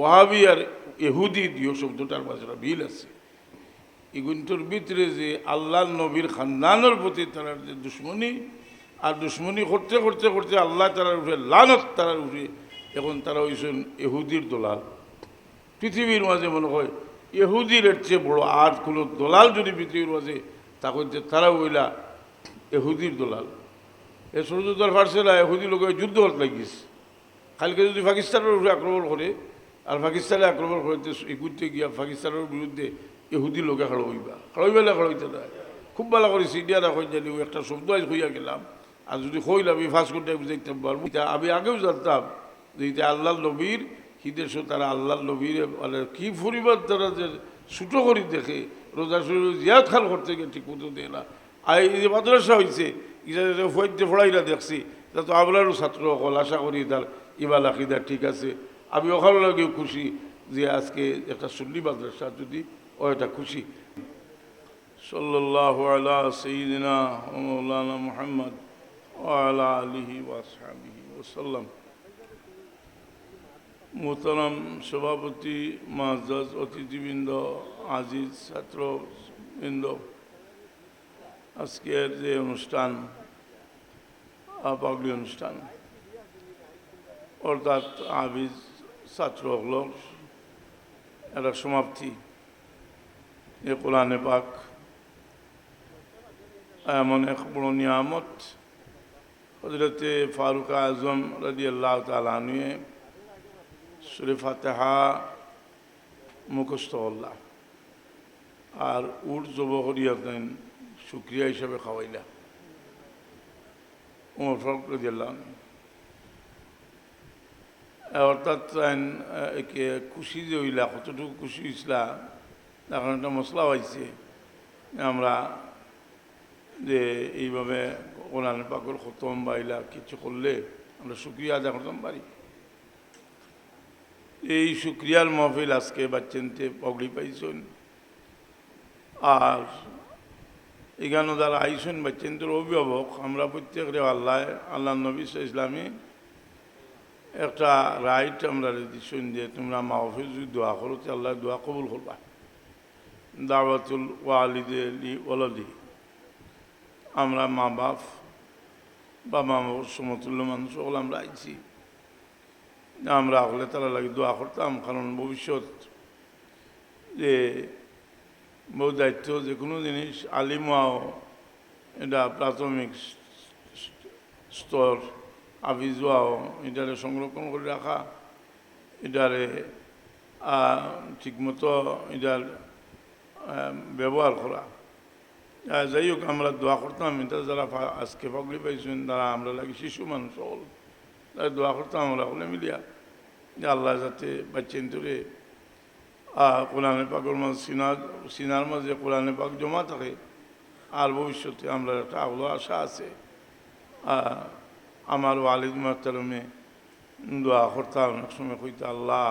ওহাবি আর এহুদি দিও শব্দটার মাঝে একটা মিল আছে। এগুনটোর ভিতরে যে আল্লাহ নবীর খানদানের প্রতি তারা যে দুশ্মনী, আর দুশ্মনী করতে করতে করতে আল্লাহ তারার উঠে লানত তারার উঠে এখন তারা হয়েছেন এহুদির দোলাল। পৃথিবীর মাঝে মনে হয় এহুদির এর চেয়ে বড় আর কোনো দোলাল যদি পৃথিবীর মাঝে তা করতে তারা ওইলা এহুদির দোলাল। এ সূর্যদার ফার্সেলা এহুদি লোক যুদ্ধ লাগিস। কালকে যদি পাকিস্তানের উপরে আক্রমণ করে আর পাকিস্তানে আক্রমণ করতে এগুতে গিয়া পাকিস্তানের বিরুদ্ধে ইহুদি লোকে খাড়ো হইবা খাড়ইবেলা খাড়ইতে না খুব ভালো করে সিডিয়া রাখ জানি, ওই একটা শব্দ আজ হইয়া গেলাম। আর যদি হইলাম আমি ফার্স্ট করতে দেখতে পারব। আমি আগেও জানতাম যে এটা আল্লাহ নবীর হিদেশ তারা আল্লাহ নবীর মানে কি পরিবার তারা যে ছুটো করি দেখে, রোজা শরীর জিয়াদ খাল করতে গিয়ে ঠিক মতো দেয় না। আর এই যে মাদ্রাসা হয়েছে এটা ফড়াইরা দেখছি তা তো আমরারও ছাত্র অকল আশা করি তার ইবাল আকিদা ঠিক আছে। আমি ওখানে লাগেও খুশি যে আজকে একটা সুন্নি মাদ্রাসা যদি ও এটা খুশি। সাল্লাহ আলা সঈদিনা মৌলানা মোহাম্মদ ওয়ালা আলিহি ওয়াসাবিহি ওসাল্লাম মোহতারাম সভাপতি মাজাজ অতিথিবৃন্দ, আজিজ ছাত্রবৃন্দ, আজকের যে অনুষ্ঠান পাগলি অনুষ্ঠান, অর্থাৎ আবিজ ছাত্র হল একটা সমাপ্তি। এ কোরআনে পাক, এমন এক বড় নিয়ামত হজরতে ফারুক আজম রাজি আল্লাহ তালানুয়ে সুরে ফাতেহা মুখস্থ আল্লাহ আর উট জব করিয়া দেন শুক্রিয়া হিসাবে খাওয়াইলা। উমর ফারুক আল্লাহ অর্থাৎ খুশি যে হইলা, কতটুকু খুশি হয়েছিলা এখন একটা মশলা হয়েছে আমরা যে এইভাবে কোরআন পাকর খতম বাইলা কিছু করলে আমরা সুক্রিয়া আদা করতাম, পারি। এই সুক্রিয়ার মহফিল আজকে বাচ্চেনতে পগড়ি পাইছেন। আর এখানে যারা আইসেন বাচ্চেন্তের অভিভাবক, আমরা প্রত্যেকরে আল্লাহ আল্লাহ নবী ইসলামী একটা রাইট আমরা দিচ্ছেন যে তোমরা মাহফিল যদি দোয়া করো, তো আল্লাহ দোয়া কবুল করবা। দাওয়াতুল ওয়ালিদে ওলদি আমরা মা বাপ বা মা বাবার সমতুল্য মানুষ, সকল আমরা আইছি। আমরা আগলে তারা লাগে দোয়া করতাম, কারণ ভবিষ্যৎ যে বহু দায়িত্ব, যে কোনো জিনিস আলিমাও এটা প্রাথমিক স্তর। আফিজুয়াও এটারে সংরক্ষণ করে রাখা, এটারে ঠিকমতো এটার ব্যবহার করা। যাই হোক আমরা দোয়া করতাম, এটা যারা আজকে পাগলি পাইছেন, তারা আমরা লাগে শিশু মানুষ হল তারা দোয়া করতাম আমরা হলে মিলিয়া, যে আল্লাহ যাতে বাচ্চেন তোরে। কোরআনে পাকের মাঝে সিনার সিনার মাঝে কোরআনে পাক জমা থাকে, আর ভবিষ্যতে আমরা একটা আগ্রহ আশা আছে। আমার ওয়ালিদ মাহতারমে দোয়া করতাম, অনেক সময় কইতে, আল্লাহ,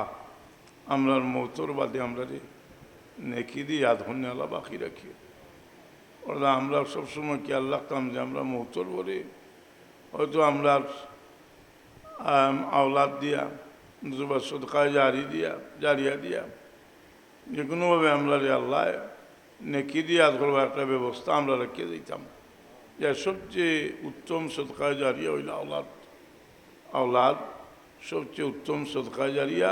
আমরার মৌতর বাদে আমরা রে নেকি দিই আধন্য আল্লাহ বাকি রাখি। ওরা আমরা সবসময় কি আল্লাহ কাম যে আমরা মৌতর বলে? হয়তো আমরা আওলাদ দিয়া দুবার সদকায় জারি দিয়া, জারিয়া দিয়া, যে কোনোভাবে আমরা রে আল্লাহ নেকি দিয়ে আজ করবার একটা ব্যবস্থা আমরা রেখে দিতাম। যে সবচেয়ে উত্তম সদকায় জারিয়া হইল আওলাদ আওলাদ সবচেয়ে উত্তম সদকায় জারিয়া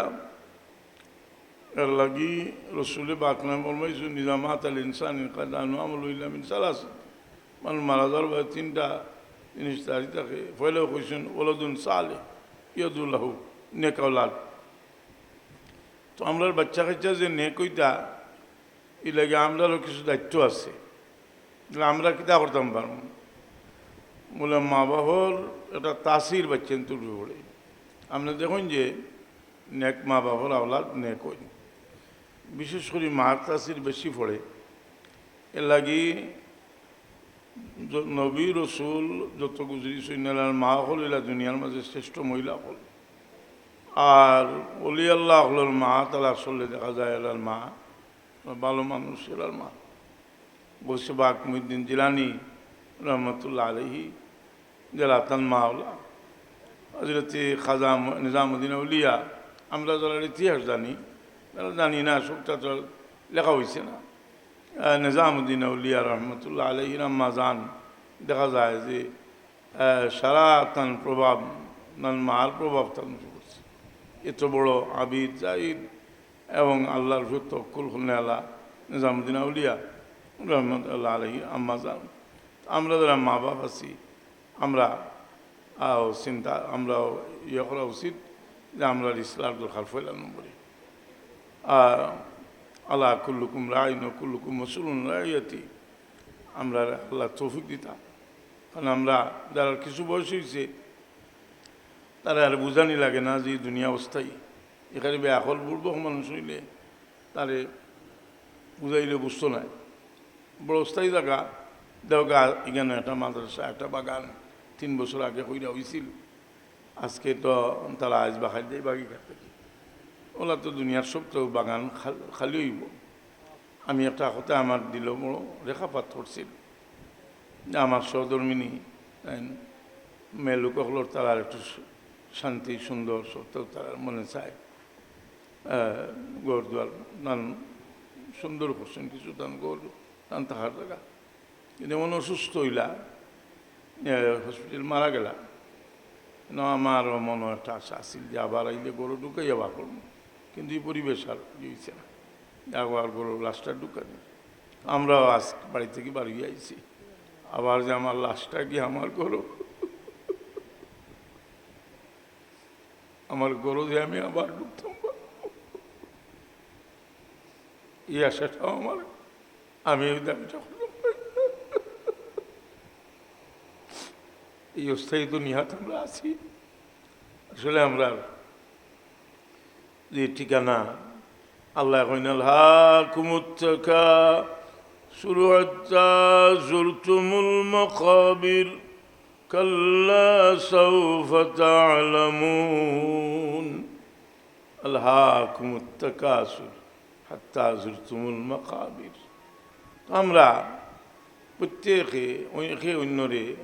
এর লাগি রসুলে বাকনাম ফরমাইছু নিজামাত আল ইনসান আমল ইলামিন সালাস মানুষ মারা যাওয়ার পরে তিনটা জিনিস দাঁড়িয়ে থাকে ফয়লেও কইছেন ওলদুন সালে ইয়দুল্লাহু নেক আওলাদ তো আমরা বাচ্চা কাচ্চা যে নেক ওইটা এই লাগে আমরারও কিছু দায়িত্ব আছে আমরা কিতা করতাম পারব বলে, মা বাবার একটা তাসির বাচ্চেন তুলবে পড়ে আপনি দেখুন যে নেক মা বাবার আওলাদ নেক হই বিশেষ করে মার তাসির বেশি পড়ে। এর লাগি নবী রসুল যত গুজরি সৈন্যার মা হল এলা দুনিয়ার মাঝে শ্রেষ্ঠ মহিলা হল। আর অলি আল্লাহ হলের মা, তারা আসলে দেখা যায় এলার মা, ভালো মানুষ এলার মা। বসে বাক মুদ্দিন জিলানি রহমতুল্লাহ আলহি জেলাতান মাওলা হজরতে খাজা নিজামুদ্দিন উলিয়া আমরা যারা ইতিহাস জানি, তারা জানি না, সবটা তো লেখা হয়েছে না। নিজামুদ্দিন আউলিয়া রহমতুল্লাহ আলহির আম্মা জান দেখা যায় যে সারা তান প্রভাব নান মার প্রভাব তান করছে এত বড় আবিদ জাহিদ এবং আল্লাহর তকুল আল্লাহ নিজামুদ্দিন আউলিয়া রহমতুল্লাহ আম্মা জান আমরা যারা মা বাপ আছি আমরা চিন্তা, আমরা ইয়ে করা উচিত যে আমরা ইসলাম দরকার ফেলানো বলি আর আল্লাহ কুল্লুকুম রায় ন কুল্লুকুম মসুলুন রায়তি আমরা আল্লাহ তৌফিক দিতাম কারণ আমরা যারা কিছু বয়স হয়েছে তারা আর বুঝানি লাগে না যে দুনিয়া অস্থায়ী। এখানে ব্যাকল বুড়বো মানুষ হইলে তারে বুঝাইলে বুঝতো না। বড় অস্থায়ী জায়গা। দেওগা এখানে একটা মাদ্রাসা, একটা বাগান। তিন বছর আগে কইরা হয়েছিল আজকে তো তারা আজ বাখাই দেয় বাগি খাতে ওলা তো দুনিয়ার সব তো বাগান খাল- হইব। আমি একটা কথা আমার দিল বড় রেখাপাত করছিল আমার সহধর্মিনী মেয়ে লোকগুলোর তারা একটু শান্তি, সুন্দর, সত্য তারা মনে চায়। গড় দুয়ার নান সুন্দর করছেন, কিছু তান গড় তান তাহার জায়গা। কিন্তু এমন অসুস্থ হইলা। হসপিটাল মারা গেলা না আমার মনে একটা আশা আসিল যে আবার আইলে গরু ঢুকাই আবার করব কিন্তু এই পরিবেশ আর দিয়েছে না আবার গরু লাশটা ঢুকানি আমরাও আজ বাড়ি থেকে বাড়ি আইছি আবার যে আমার লাশটা কি আমার গরু আমার গরু যে আমি আবার ঢুকতাম এই আশাটাও আমার আমি ওই দাবিটা করলাম এই অস্থায়ী দুনিয়াতে আমরা আছি আসলে আমরা যে ঠিকানা আল্লাহ কইনাল হা কুমুত্তকা শুরু হত্যা জুরতুমুল মকাবির কাল্লা সৌফ তা'লামুন আল্লাহকুমুত তাকাসুর হাত্তা জুরতুমুল মকাবির আমরা প্রত্যেকে একে অন্যরে আহ,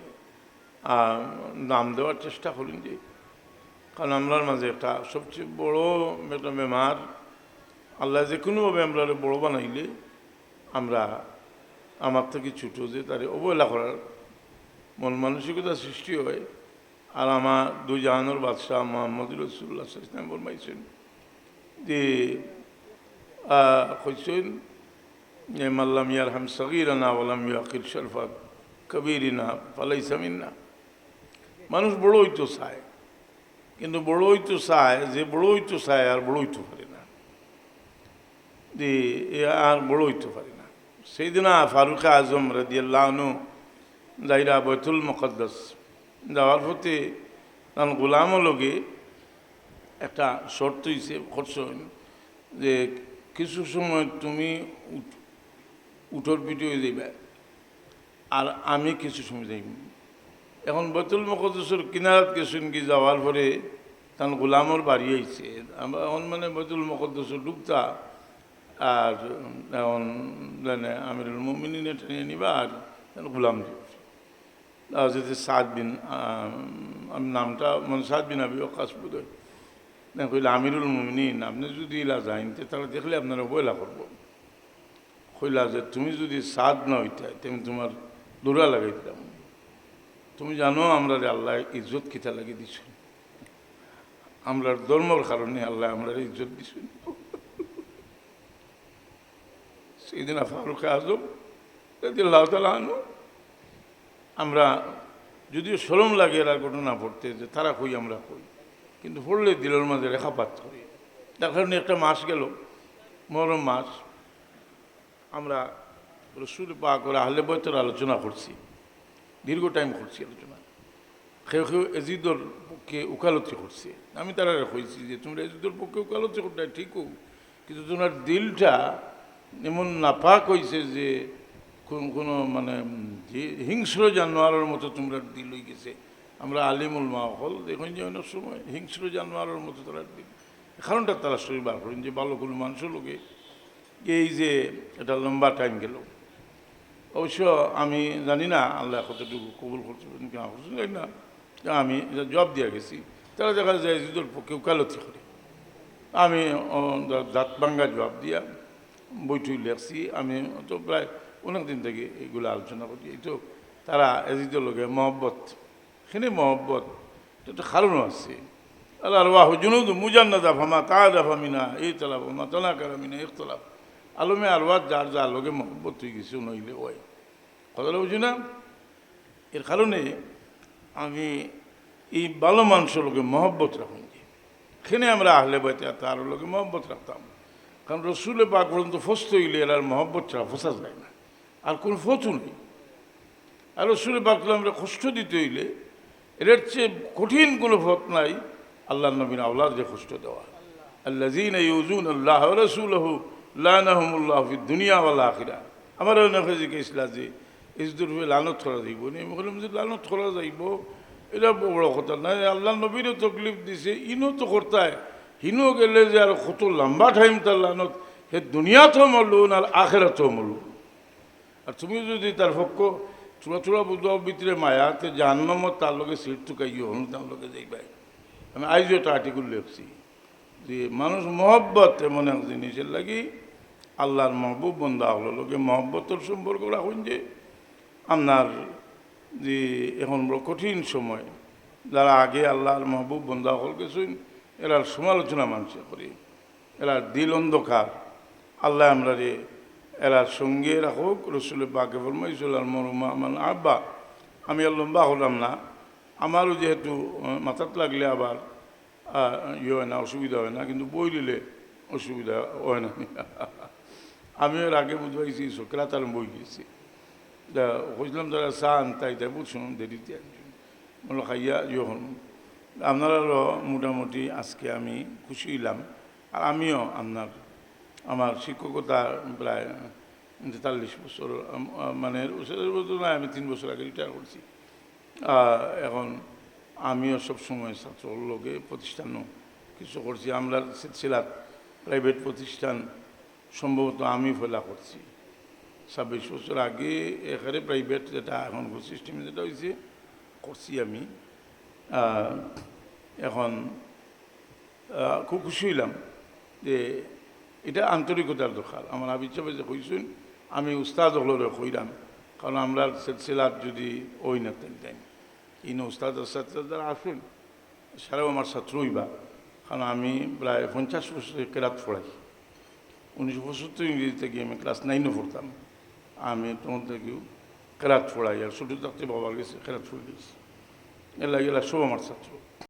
নাম দেওয়ার চেষ্টা করেন যে কারণ আমরার মাঝে একটা সবচেয়ে বড় একটা বেমার, আল্লাহ যে কোনোভাবে আমরা বড় বানাইলে, আমরা আমার থেকে ছোটো যে তারে অবহেলা করার মন মানসিকতা সৃষ্টি হয়। আর আমার দুই জাহানোর বাদশাহ মোহাম্মদ রসুল্লাহ ইসলাম ফরমাইছেন যে কইছেন মাল্লাম ইয়ার হাম সগিরানা ওলাম ইয়াকির শরফা কবিরিনা ফালাইসা মিন্না। মানুষ বড় হইতো চায়। কিন্তু বড় হইতো চায় যে বড় হইতো চায় আর বড় হইতে পারে না। যে আর বড় হইতে পারে না। সেই দিন ফারুক আজম রাদিয়াল্লাহনু যাইরা বৈতুল মকদ্দাস যাওয়ার প্রতি তার গোলাম লগে একটা শর্ত হয়েছে খরচ যে কিছু সময় তুমি উঠ- উঠোর পিঠে হয়ে যাইবে আর আমি কিছু সময় যাইব এখন বৈতুল মকদ্দসের কিনারাত গেছেন কি যাওয়ার পরে তার গোলামর বাড়ি আইছে। এখন মানে বৈতুল মকদ্দসের ডুবতা আর এখন জানে আমিরুল মুমিনিনে টেনে নিবা আর গোলাম যদি সাদ বিন আমি নামটা মানে সাদ বিন আবি অকাশ বোধ হয় না কইলে আমিরুল মুমিনিন, আপনি যদি ইলা যাইন তাহলে দেখলে আপনারা বইলা করব। কইলা যে তুমি যদি সাদ না হইতে, তেমনি তোমার দৌড়া লাগাই দিলাম তুমি জানো আমরা আল্লাহ ইজ্জত কিতা লাগিয়ে দিছ? আমরার ধর্মর কারণে আল্লাহ আমরা ইজ্জত দিছ। সেইদিন ফারুক আজম আল্লাহ তালা আনো আমরা যদিও সরম লাগে এরা ঘটনা পড়তে, যে তারা কই, আমরা কই? কিন্তু পড়লে দিলের মাঝে রেখাপাত করি। তার কারণে একটা মাস গেল মরম মাস, আমরা রসুল পা করে আহলে বয়তের আলোচনা করছি। দীর্ঘ টাইম করছি আলোচনা। কেউ কেউ এজিদর পক্ষে উকালতি করছে আমি তারা কইছি যে, তোমরা এজিদর পক্ষে উকালতি করতে ঠিক হোক কিন্তু তোমার দিলটা এমন নাপাক হয়েছে যে, কোন, কোনো মানে হিংস্র জানোয়ারের মতো তোমরা দিল হয়ে গেছে। আমরা আলিমুল মা হল দেখুন যে অনেক সময় হিংস্র জানোয়ারের মতো তারা দিল। কারণটা তারা শরীর বার করেন যে বালকুল মানুষ লোকে। এই যে, এটা লম্বা টাইম গেল। অবশ্য আমি জানি না আল্লাহ কতটুকু কবুল করতে পারেন কি না। আমি জব দিয়ে গেছি। তারা দেখা যায় জিদুর পক্ষে উকালতি করে। আমি ও, দা- দাঁত ভাঙ্গা জবাব দিয়া বইটুই লেখছি। আমি তো প্রায় অনেক দিন থেকে এইগুলো আলোচনা করছি। এই তো তারা এজিদের লোকে মহব্বত। সেখানে মহব্বত। এটা কারণ আছে। আল্লাহ আল্লাহ জুনুদ মুজান্নাদা ফামা তাদা ফামিনা এই তলাফ ফামা তলা কারামিনা ইখতলাফ আলমে আরওয়াত যার যা লোকে মহব্বত হয়ে গেছে নইলে ওই কথাটা বুঝি না এর কারণে আমি এই ভালো মানুষের লোকে মহব্বত রাখুন এখানে আমরা আহলে বাইতে তার লোকে মহব্বত রাখতাম কারণ রসুলে পাক পর্যন্ত ফস্ত হইলে এর আর মহব্বত ছাড়া ফসা যায় না আর কোন ফতু নেই আর রসুলে পাক আমরা কষ্ট দিতে হইলে এর চেয়ে কঠিন কোনো ফত নাই আল্লাহ নবীন আউলাদকে কষ্ট দেওয়া আল্লাহ জিন আল্লাহ রসুলহ লাহমুল্লাহ দুনিয়া ওয়ালা আখিরা। আমার অনেকে জিজ্ঞেসলা যে ইসদুর লানত করা যাইব নি? আমি বললাম যে লানত করা যাইব এটা বড় কথা নাই আল্লাহ নবীরও তকলিফ দিছে ইনো তো করতায়। হিনো গেলে যে আর কত লম্বা টাইম তার লানত সে দুনিয়াতেও মরলুন, আর আখেরাতেও মরলুন। আর তুমি যদি তার পক্ষ, চূড়া চূড়া বুঝাও ভিতরে মায়া তে জাহান্নমত তার লগে সিট টুকাইও হন তার লগে যাইবাই আমি আইজও একটা আর্টিকুল লিখছি যে, মানুষ মহব্বত এমন এক জিনিসের লাগি আল্লাহর মহবুব বন্ধা হলো লোকে মহব্বতর সম্পর্ক রাখুন যে আপনার যে এখন বড় কঠিন সময়, যারা আগে আল্লাহর মহবুব বন্ধা হল গেছেন, এরার সমালোচনা মানুষে করি, এরার দিল অন্ধকার। আল্লাহ আমরা রে এরার সঙ্গে রাখুক রসুল বাকে ফরমাইছিল আর মরুমা আমার আব্বা, আমি আর লম্বা হলাম না, আমারও যেহেতু মাথাত লাগলে আবার ইয়ে হয় না, অসুবিধা হয় না, কিন্তু বই দিলে অসুবিধা হয় না। আমি এর আগে বুঝবাইছি সকেরা তার বই বুঝলাম তারা চান তাই তাই বুঝলাম দেরিতে বলো খাইয়া ইয়ে হন আপনারাও মোটামুটি আজকে আমি খুশি হইলাম। আর আমিও আপনার, আমার শিক্ষকতা প্রায় তেতাল্লিশ বছর মানে বছর নয়, আমি তিন বছর আগে রিটায়ার করছি। এখন আমিও সব সময় ছাত্রর লোকে প্রতিষ্ঠানও কিছু করছি। আমরা সিলসিলাত প্রাইভেট প্রতিষ্ঠান সম্ভবত আমি ফেলা করছি। ছাব্বিশ বছর আগে এখানে প্রাইভেট যেটা এখন সিস্টেমে যেটা হয়েছে করছি আমি। এখন খুব খুশি হইলাম যে এটা আন্তরিকতার দরকার। আমার সাহেব যে কইছেন আমি উস্তাদ হলরে কইরাম, কারণ আমরা সিলসিলাত যদি ওই না তেন ইন উস্তাদ ছাত্র যারা আসেন, সারাও আমার ছাত্রই বা কারণ আমি প্রায় পঞ্চাশ বছর কেরাত পড়াই। উনিশশো পঁচাত্তর ইংরেজিতে গিয়ে আমি ক্লাস নাইনে পড়তাম। আমি তোমার থেকেও খেরাত ফোড়াই আর ছোটো থাকতে বাবার গেছে খেরাত ফুড়ে গেছি এর লাগে সব আমার ছাত্র।